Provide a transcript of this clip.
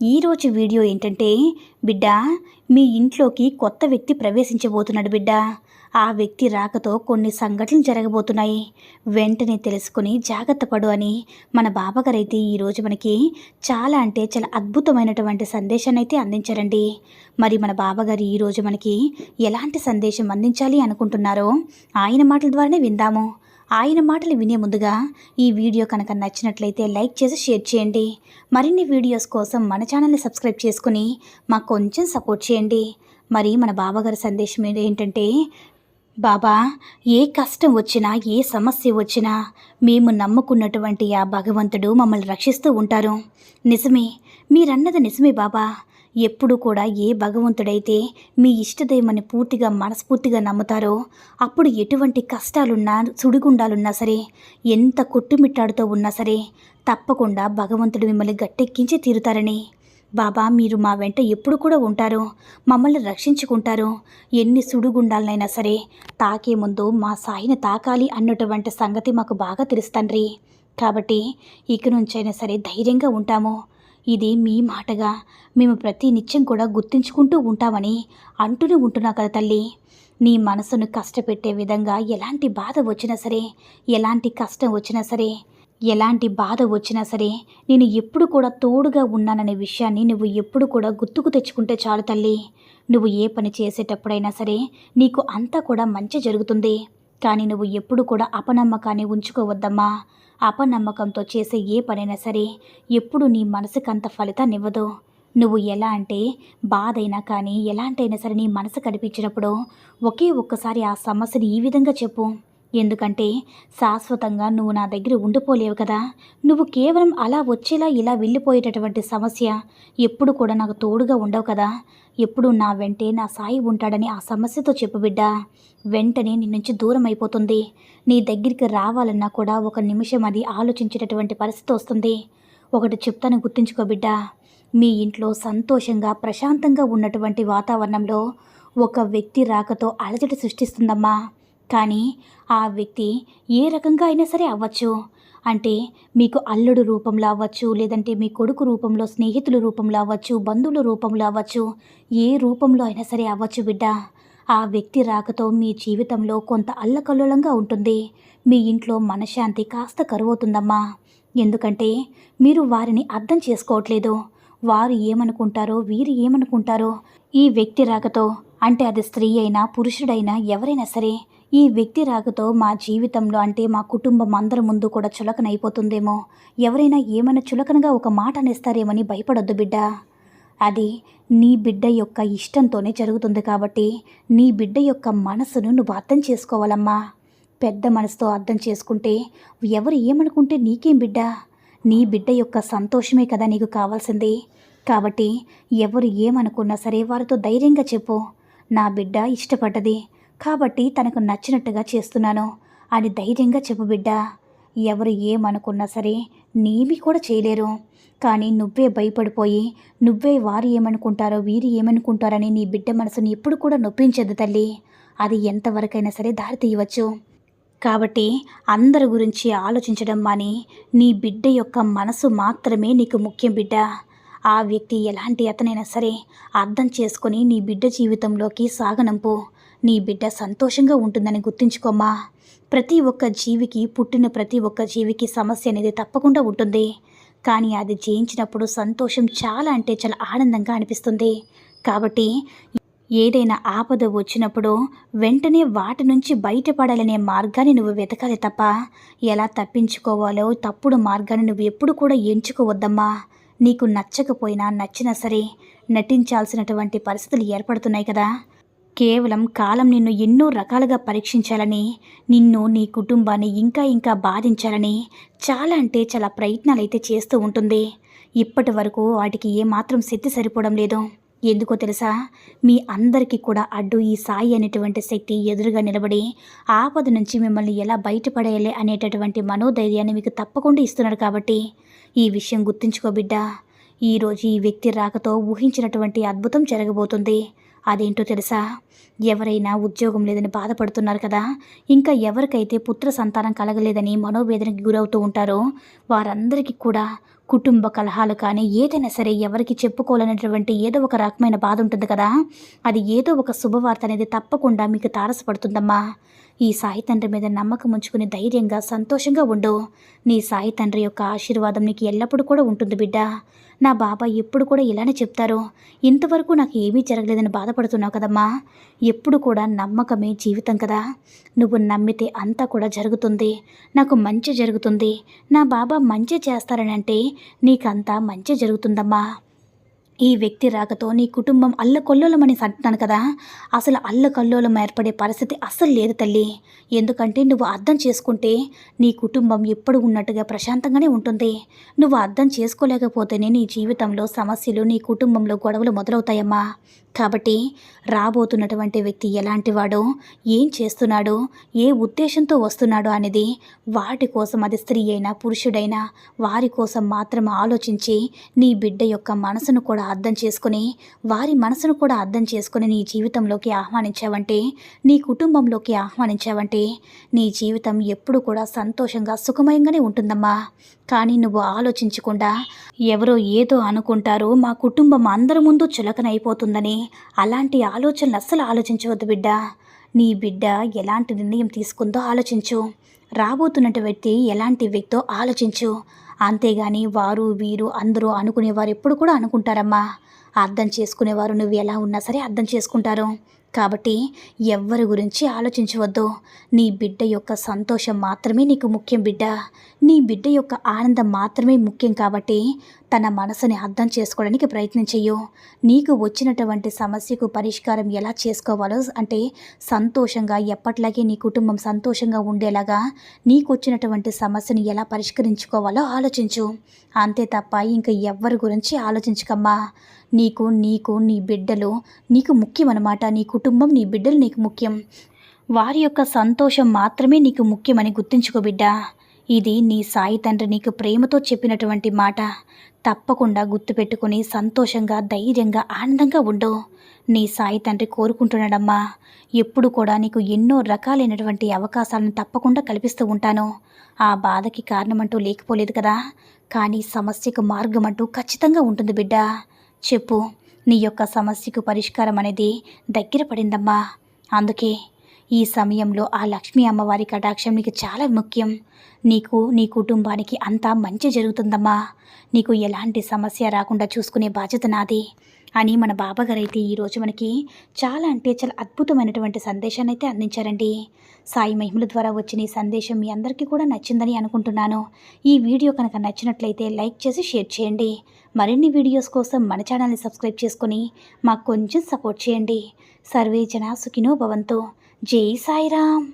ఈరోజు వీడియో ఏంటంటే బిడ్డ మీ ఇంట్లోకి కొత్త వ్యక్తి ప్రవేశించబోతున్నాడు బిడ్డ. ఆ వ్యక్తి రాకతో కొన్ని సంఘటనలు జరగబోతున్నాయి. వెంటనే తెలుసుకుని జాగ్రత్త పడు అని మన బాబాగారు అయితే ఈరోజు మనకి చాలా అంటే చాలా అద్భుతమైనటువంటి సందేశాన్ని అయితే అందించారండి. మరి మన బాబాగారు ఈరోజు మనకి ఎలాంటి సందేశం అందించాలి అనుకుంటున్నారో ఆయన మాటల ద్వారానే విందాము. ఆయన మాటలు వినే ముందుగా ఈ వీడియో కనుక నచ్చినట్లయితే లైక్ చేసి షేర్ చేయండి. మరిన్ని వీడియోస్ కోసం మన ఛానల్ని సబ్స్క్రైబ్ చేసుకుని మాకు కొంచెం సపోర్ట్ చేయండి. మరి మన బాబాగారి సందేశం ఏంటంటే బాబా ఏ కష్టం వచ్చినా ఏ సమస్య వచ్చినా మేము నమ్ముకున్నటువంటి ఆ భగవంతుడు మమ్మల్ని రక్షిస్తూ ఉంటారు. నిజమే మీరన్నది నిజమే బాబా. ఎప్పుడు కూడా ఏ భగవంతుడైతే మీ ఇష్టదైవమని పూర్తిగా మనస్ఫూర్తిగా నమ్ముతారో అప్పుడు ఎటువంటి కష్టాలున్నా సుడిగుండాలున్నా సరే ఎంత కొట్టుమిట్టాడుతో ఉన్నా సరే తప్పకుండా భగవంతుడు మిమ్మల్ని గట్టెక్కించి తీరుతారని. బాబా మీరు మా వెంట ఎప్పుడు కూడా ఉంటారు మమ్మల్ని రక్షించుకుంటారు ఎన్ని సుడుగుండాలనైనా సరే తాకే ముందు మా సాయిని తాకాలి అన్నటువంటి సంగతి మాకు బాగా తెలుసు తండ్రి. కాబట్టి ఇక నుంచైనా సరే ధైర్యంగా ఉంటాము. ఇది మీ మాటగా. మేము ప్రతి నిత్యం కూడా గుర్తించుకుంటూ ఉంటామని అంటూనే ఉంటున్నా కదా తల్లి. నీ మనసును కష్టపెట్టే విధంగా ఎలాంటి బాధ వచ్చినా సరే ఎలాంటి కష్టం వచ్చినా సరే ఎలాంటి బాధ వచ్చినా సరే నేను ఎప్పుడు కూడా తోడుగా ఉన్నాననే విషయాన్ని నువ్వు ఎప్పుడు కూడా గుర్తుకు తెచ్చుకుంటే చాలు తల్లి. నువ్వు ఏ పని చేసేటప్పుడైనా సరే నీకు అంతా కూడా మంచి జరుగుతుంది. కానీ నువ్వు ఎప్పుడు కూడా అపనమ్మకాన్ని ఉంచుకోవద్దమ్మా. అపనమ్మకంతో చేసే ఏ పనైనా సరే ఎప్పుడు నీ మనసుకంత ఫలితాన్ని ఇవ్వదు నువ్వు ఎలా అంటే బాధైనా కానీ ఎలాంటైనా సరే నీ మనసు కనిపించినప్పుడు ఒకే ఒక్కసారి ఆ సమస్యని ఈ విధంగా చెప్పు. ఎందుకంటే శాశ్వతంగా నువ్వు నా దగ్గర ఉండిపోలేవు కదా. నువ్వు కేవలం అలా వచ్చేలా ఇలా వెళ్ళిపోయేటటువంటి సమస్య ఎప్పుడు కూడా నాకు తోడుగా ఉండవు కదా. ఎప్పుడు నా వెంటే నా సాయి ఉంటాడని ఆ సమస్యతో చెప్పు బిడ్డ. వెంటనే నీ నుంచి దూరం అయిపోతుంది. నీ దగ్గరికి రావాలన్నా కూడా ఒక నిమిషం అది ఆలోచించేటటువంటి పరిస్థితి వస్తుంది. ఒకటి చెప్తాను గుర్తుంచుకో బిడ్డ. మీ ఇంట్లో సంతోషంగా ప్రశాంతంగా ఉన్నటువంటి వాతావరణంలో ఒక వ్యక్తి రాకతో అలజడి సృష్టిస్తుందమ్మా. కానీ ఆ వ్యక్తి ఏ రకంగా అయినా సరే అవ్వచ్చు. అంటే మీకు అల్లుడు రూపంలో అవ్వచ్చు లేదంటే మీ కొడుకు రూపంలో స్నేహితుల రూపంలో అవ్వచ్చు బంధువుల రూపంలో అవ్వచ్చు ఏ రూపంలో అయినా సరే అవ్వచ్చు బిడ్డ. ఆ వ్యక్తి రాకతో మీ జీవితంలో కొంత అల్లకల్లోలంగా ఉంటుంది. మీ ఇంట్లో మనశ్శాంతి కాస్త కరువవుతుందమ్మా. ఎందుకంటే మీరు వారిని అర్థం చేసుకోవట్లేదు. వారు ఏమనుకుంటారో వీరు ఏమనుకుంటారో ఈ వ్యక్తి రాకతో అంటే అది స్త్రీ అయినా పురుషుడైనా ఎవరైనా సరే ఈ వ్యక్తి రాకతో మా జీవితంలో అంటే మా కుటుంబం అందరి ముందు కూడా చులకనైపోతుందేమో. ఎవరైనా ఏమైనా చులకనగా ఒక మాట అనేస్తారేమని భయపడొద్దు బిడ్డ. అది నీ బిడ్డ యొక్క ఇష్టంతోనే జరుగుతుంది కాబట్టి నీ బిడ్డ యొక్క మనసును నువ్వు అర్థం చేసుకోవాలమ్మా. పెద్ద మనసుతో అర్థం చేసుకుంటే ఎవరు ఏమనుకుంటే నీకేం బిడ్డ? నీ బిడ్డ యొక్క సంతోషమే కదా నీకు కావాల్సింది. కాబట్టి ఎవరు ఏమనుకున్నా సరే వారితో ధైర్యంగా చెప్పు. నా బిడ్డ ఇష్టపడ్డది. కాబట్టి తనకు నచ్చినట్టుగా చేస్తున్నాను అని ధైర్యంగా చెప్పు బిడ్డ. ఎవరు ఏమనుకున్నా సరే నీవి కూడా చేయలేరు. కానీ నువ్వే భయపడిపోయి నువ్వే వారు ఏమనుకుంటారో వీరు ఏమనుకుంటారని నీ బిడ్డ మనసుని ఎప్పుడు కూడా నొప్పించదు తల్లి. అది ఎంతవరకైనా సరే దారి తీయవచ్చు. కాబట్టి అందరి గురించి ఆలోచించడం మాని నీ బిడ్డ యొక్క మనసు మాత్రమే నీకు ముఖ్యం బిడ్డ. ఆ వ్యక్తి ఎలాంటి అతనైనా సరే అర్థం చేసుకొని నీ బిడ్డ జీవితంలోకి సాగనంపు. నీ బిడ్డ సంతోషంగా ఉంటుందని గుర్తుంచుకోమ్మా. ప్రతి ఒక్క జీవికి పుట్టిన ప్రతి ఒక్క జీవికి సమస్య అనేది తప్పకుండా ఉంటుంది. కానీ అది జయించినప్పుడు సంతోషం చాలా అంటే చాలా ఆనందంగా అనిపిస్తుంది. కాబట్టి ఏదైనా ఆపద వచ్చినప్పుడు వెంటనే వాటి నుంచి బయటపడాలనే మార్గాన్ని నువ్వు వెతకాలి తప్ప. ఎలా తప్పించుకోవాలో తప్పుడు మార్గాన్ని నువ్వు ఎప్పుడు కూడా ఎంచుకోవద్దమ్మా. నీకు నచ్చకపోయినా నచ్చినా సరే నటించాల్సినటువంటి పరిస్థితులు ఏర్పడుతున్నాయి కదా. కేవలం కాలం నిన్ను ఎన్నో రకాలుగా పరీక్షించాలని నిన్ను నీ కుటుంబాన్ని ఇంకా ఇంకా బాధించాలని చాలా అంటే చాలా ప్రయత్నాలు అయితే చేస్తూ ఉంటుంది. ఇప్పటి వరకు వాటికి ఏమాత్రం శక్తి సరిపోవడం లేదు. ఎందుకో తెలుసా? మీ అందరికీ కూడా అడ్డు ఈ సాయి అనేటువంటి శక్తి ఎదురుగా నిలబడి ఆపద నుంచి మిమ్మల్ని ఎలా బయటపడేయాలి అనేటటువంటి మనోధైర్యాన్ని మీకు తప్పకుండా ఇస్తున్నాడు కాబట్టి ఈ విషయం గుర్తుంచుకో బిడ్డ. ఈరోజు ఈ వ్యక్తి రాకతో ఊహించినటువంటి అద్భుతం జరగబోతుంది. అదేంటో తెలుసా? ఎవరైనా ఉద్యోగం లేదని బాధపడుతున్నారు కదా. ఇంకా ఎవరికైతే పుత్ర సంతానం కలగలేదని మనోవేదనకి గురవుతూ ఉంటారో వారందరికీ కూడా కుటుంబ కలహాలు కానీ ఏదైనా సరే ఎవరికి చెప్పుకోవాలనేటువంటి ఏదో ఒక రకమైన బాధ ఉంటుంది కదా. అది ఏదో ఒక శుభవార్త అనేది తప్పకుండా మీకు తారసపడుతుందమ్మా. ఈ సాయి తండ్రి మీద నమ్మకం ఉంచుకుని ధైర్యంగా సంతోషంగా ఉండు. నీ సాయి తండ్రి యొక్క ఆశీర్వాదం నీకు ఎల్లప్పుడూ కూడా ఉంటుంది బిడ్డ. నా బాబా ఎప్పుడు కూడా ఇలానే చెప్తారు. ఇంతవరకు నాకు ఏమీ జరగలేదని బాధపడుతున్నావు కదమ్మా. ఎప్పుడు కూడా నమ్మకమే జీవితం కదా. నువ్వు నమ్మితే అంతా కూడా జరుగుతుంది. నాకు మంచి జరుగుతుంది. నా బాబా మంచి చేస్తారని అంటే నీకంతా మంచి జరుగుతుందమ్మా. ఈ వ్యక్తి రాకతో నీ కుటుంబం అల్లకొల్లోలమని అంటున్నాను కదా. అసలు అల్లకల్లోలం ఏర్పడే పరిస్థితి అస్సలు లేదు తల్లి. ఎందుకంటే నువ్వు అర్థం చేసుకుంటే నీ కుటుంబం ఎప్పుడు ఉన్నట్టుగా ప్రశాంతంగానే ఉంటుంది. నువ్వు అర్థం చేసుకోలేకపోతేనే నీ జీవితంలో సమస్యలు నీ కుటుంబంలో గొడవలు మొదలవుతాయమ్మా. కాబట్టి రాబోతున్నటువంటి వ్యక్తి ఎలాంటివాడో ఏం చేస్తున్నాడో ఏ ఉద్దేశంతో వస్తున్నాడో అనేది వాటి కోసం అది స్త్రీ అయినా పురుషుడైనా వారి కోసం మాత్రం ఆలోచించి నీ బిడ్డ యొక్క మనసును కూడా అర్థం చేసుకుని వారి మనసును కూడా అర్థం చేసుకుని నీ జీవితంలోకి ఆహ్వానించావంటే నీ కుటుంబంలోకి ఆహ్వానించావంటే నీ జీవితం ఎప్పుడు కూడా సంతోషంగా సుఖమయంగానే ఉంటుందమ్మా. కానీ నువ్వు ఆలోచించకుండా ఎవరో ఏదో అనుకుంటారో మా కుటుంబం అందరి ముందు చులకనైపోతుందని అలాంటి ఆలోచనలు అస్సలు ఆలోచించవద్దు బిడ్డ. నీ బిడ్డ ఎలాంటి నిర్ణయం తీసుకుందో ఆలోచించు. రాబోతున్నటువంటి వ్యక్తి ఎలాంటి వ్యక్తో ఆలోచించు. అంతేగాని వారు వీరు అందరూ అనుకునేవారు ఎప్పుడు కూడా అనుకుంటారమ్మా. అర్థం చేసుకునేవారు నువ్వు ఎలా ఉన్నా సరే అర్థం చేసుకుంటారు. కాబట్టి ఎవ్వరి గురించి ఆలోచించవద్దు. నీ బిడ్డ యొక్క సంతోషం మాత్రమే నీకు ముఖ్యం బిడ్డ. నీ బిడ్డ యొక్క ఆనందం మాత్రమే ముఖ్యం కాబట్టి తన మనసుని అర్థం చేసుకోవడానికి ప్రయత్నం చెయ్యు. నీకు వచ్చినటువంటి సమస్యకు పరిష్కారం ఎలా చేసుకోవాలో అంటే సంతోషంగా ఎప్పట్లాగే నీ కుటుంబం సంతోషంగా ఉండేలాగా నీకు వచ్చినటువంటి సమస్యను ఎలా పరిష్కరించుకోవాలో ఆలోచించు. అంతే తప్ప ఇంకా ఎవ్వరి గురించి ఆలోచించకమ్మా. నీకు నీకు నీ బిడ్డలు నీకు ముఖ్యం అనమాట నీ కుటుంబం నీ బిడ్డలు నీకు ముఖ్యం. వారి యొక్క సంతోషం మాత్రమే నీకు ముఖ్యమని గుర్తుంచుకో బిడ్డ. ఇది నీ సాయి తండ్రి నీకు ప్రేమతో చెప్పినటువంటి మాట. తప్పకుండా గుర్తుపెట్టుకుని సంతోషంగా ధైర్యంగా ఆనందంగా ఉండు. నీ సాయి తండ్రి కోరుకుంటున్నాడమ్మా. ఎప్పుడు కూడా నీకు ఎన్నో రకాలైనటువంటి అవకాశాలను తప్పకుండా కల్పిస్తూ ఉంటాను. ఆ బాధకి కారణమంటూ లేకపోలేదు కదా. కానీ సమస్యకు మార్గం అంటూ ఖచ్చితంగా ఉంటుంది బిడ్డ. చెప్పు నీ యొక్క సమస్యకు పరిష్కారం అనేది దగ్గర పడిందమ్మా. అందుకే ఈ సమయంలో ఆ లక్ష్మీ అమ్మవారి కటాక్షం నీకు చాలా ముఖ్యం. నీకు నీ కుటుంబానికి అంతా మంచి జరుగుతుందమ్మా. నీకు ఎలాంటి సమస్య రాకుండా చూసుకునే బాధ్యత నాది. అని మన బాబాగారు అయితే ఈరోజు మనకి చాలా అంటే చాలా అద్భుతమైనటువంటి సందేశాన్ని అయితే అందించారండి. సాయి మహిమల ద్వారా వచ్చిన ఈ సందేశం మీ అందరికీ కూడా నచ్చిందని అనుకుంటున్నాను. ఈ వీడియో కనుక నచ్చినట్లయితే లైక్ చేసి షేర్ చేయండి. మరిన్ని వీడియోస్ కోసం మన ఛానల్ని సబ్స్క్రైబ్ చేసుకొని మాకు కొంచెం సపోర్ట్ చేయండి. సర్వే జనా సుఖినో భవంతో. జై సాయిరామ్